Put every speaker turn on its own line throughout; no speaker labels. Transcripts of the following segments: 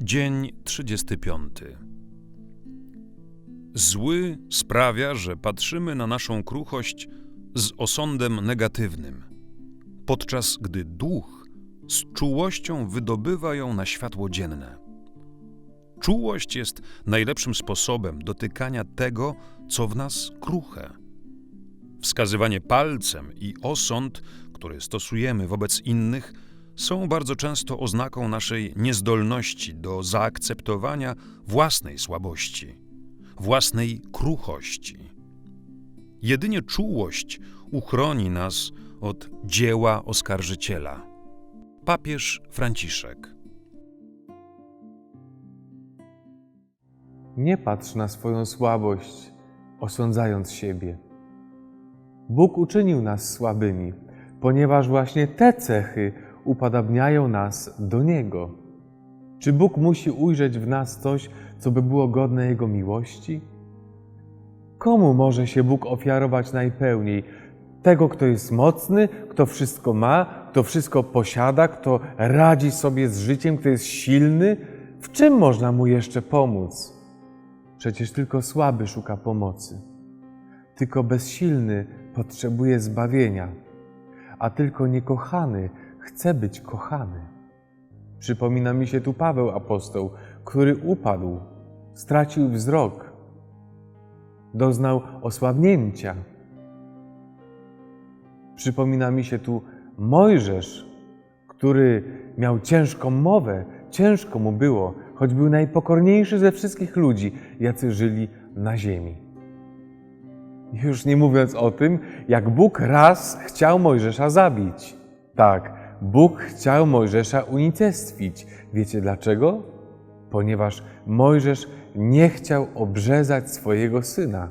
Dzień 35. Zły sprawia, że patrzymy na naszą kruchość z osądem negatywnym, podczas gdy duch z czułością wydobywa ją na światło dzienne. Czułość jest najlepszym sposobem dotykania tego, co w nas kruche. Wskazywanie palcem i osąd, który stosujemy wobec innych, są bardzo często oznaką naszej niezdolności do zaakceptowania własnej słabości, własnej kruchości. Jedynie czułość uchroni nas od dzieła oskarżyciela. Papież Franciszek.
Nie patrz na swoją słabość, osądzając siebie. Bóg uczynił nas słabymi, ponieważ właśnie te cechy upodabniają nas do Niego. Czy Bóg musi ujrzeć w nas coś, co by było godne Jego miłości? Komu może się Bóg ofiarować najpełniej? Tego, kto jest mocny, kto wszystko ma, kto wszystko posiada, kto radzi sobie z życiem, kto jest silny? W czym można mu jeszcze pomóc? Przecież tylko słaby szuka pomocy. Tylko bezsilny potrzebuje zbawienia, a tylko niekochany chce być kochany. Przypomina mi się tu Paweł apostoł, który upadł, stracił wzrok, doznał osłabnięcia. Przypomina mi się tu Mojżesz, który miał ciężką mowę, ciężko mu było, choć był najpokorniejszy ze wszystkich ludzi, jacy żyli na ziemi. Już nie mówiąc o tym, jak Bóg raz chciał Mojżesza zabić. Tak, Bóg chciał Mojżesza unicestwić. Wiecie dlaczego? Ponieważ Mojżesz nie chciał obrzezać swojego syna.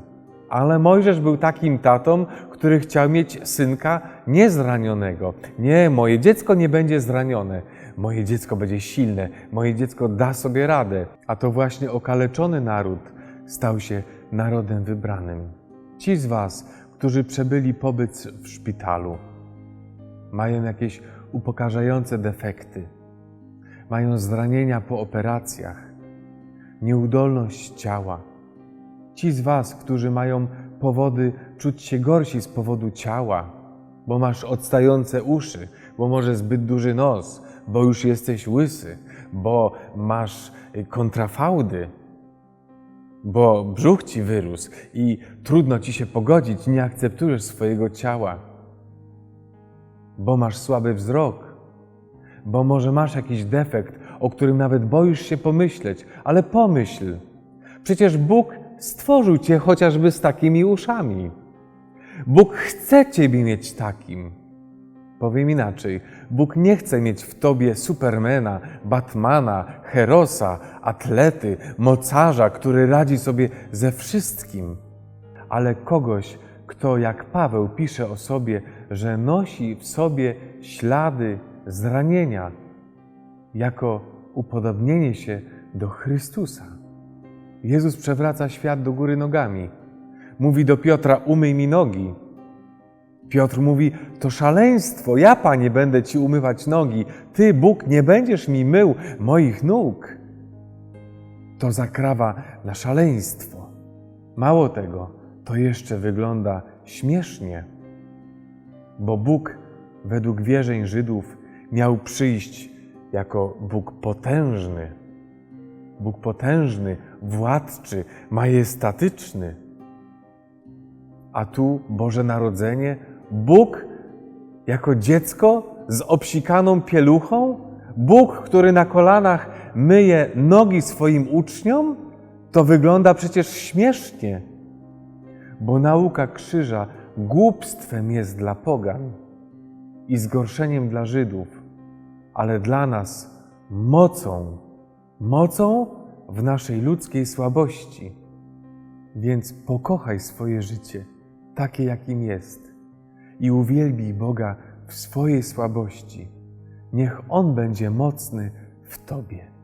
Ale Mojżesz był takim tatą, który chciał mieć synka niezranionego. Nie, moje dziecko nie będzie zranione. Moje dziecko będzie silne. Moje dziecko da sobie radę. A to właśnie okaleczony naród stał się narodem wybranym. Ci z Was, którzy przebyli pobyt w szpitalu, mają jakieś upokarzające defekty, mają zranienia po operacjach, nieudolność ciała. Ci z Was, którzy mają powody czuć się gorsi z powodu ciała, bo masz odstające uszy, bo może zbyt duży nos, bo już jesteś łysy, bo masz kontrafałdy, bo brzuch ci wyrósł i trudno ci się pogodzić, nie akceptujesz swojego ciała, bo masz słaby wzrok, bo może masz jakiś defekt, o którym nawet boisz się pomyśleć, ale pomyśl. Przecież Bóg stworzył cię chociażby z takimi uszami. Bóg chce ciebie mieć takim. Powiem inaczej, Bóg nie chce mieć w tobie Supermana, Batmana, Herosa, atlety, mocarza, który radzi sobie ze wszystkim, ale kogoś, kto jak Paweł pisze o sobie, że nosi w sobie ślady zranienia, jako upodobnienie się do Chrystusa. Jezus przewraca świat do góry nogami. Mówi do Piotra: Umyj mi nogi. Piotr mówi: To szaleństwo, ja, panie, będę ci umywać nogi. Ty, Bóg, nie będziesz mi mył moich nóg. To zakrawa na szaleństwo. Mało tego, to jeszcze wygląda śmiesznie, bo Bóg, według wierzeń Żydów, miał przyjść jako Bóg potężny. Bóg potężny, władczy, majestatyczny. A tu Boże Narodzenie, Bóg jako dziecko z obsikaną pieluchą, Bóg, który na kolanach myje nogi swoim uczniom, to wygląda przecież śmiesznie, bo nauka krzyża głupstwem jest dla pogan i zgorszeniem dla Żydów, ale dla nas mocą, mocą w naszej ludzkiej słabości. Więc pokochaj swoje życie takie, jakim jest i uwielbij Boga w swojej słabości. Niech On będzie mocny w Tobie.